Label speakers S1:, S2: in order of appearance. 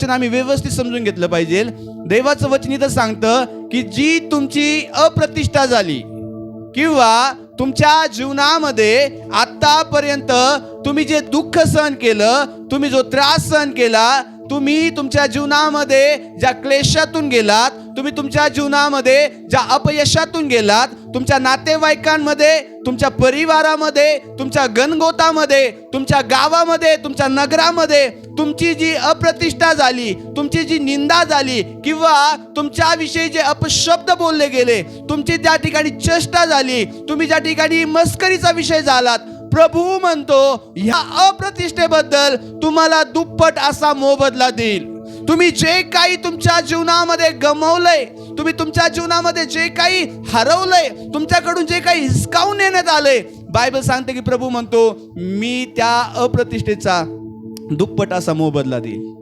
S1: वचन आम्ही व्यवस्थित समजून घेतलं पाहिजे. देवाचं वचन इथं सांगतं की जी तुमची अप्रतिष्ठा झाली किंवा तुमच्या जीवनामध्ये आतापर्यंत तुम्ही जे दुःख सहन केलं तुम्ही जो त्रास सहन केला तुम्ही तुमच्या जीवनामध्ये ज्या क्लेशातून गेलात तुम्ही तुमच्या जीवनामध्ये ज्या अपयशातून गेलात तुमच्या नातेवाईकांमध्ये तुमच्या परिवारामध्ये तुमच्या गणगोतामध्ये तुमच्या गावामध्ये तुमच्या नगरामध्ये तुमची जी अप्रतिष्ठा झाली तुमची जी निंदा झाली किंवा तुमच्याविषयी जे अपशब्द बोलले गेले तुमची त्या ठिकाणी चेष्टा झाली तुम्ही ज्या ठिकाणी मस्करीचा विषय झालात प्रभू म्हणतो ह्या अप्रतिष्ठेबद्दल तुम्हाला दुप्पट असा मोबदला देईल. तुम्ही जे काही तुमच्या जीवनामध्ये गमवलंय तुम्ही तुमच्या जीवनामध्ये जे काही हरवलंय तुमच्याकडून जे काही हिसकावून नेण्यात आलंय बायबल सांगते की प्रभू म्हणतो मी त्या अप्रतिष्ठेचा दुप्पट असा मोबदला देईल.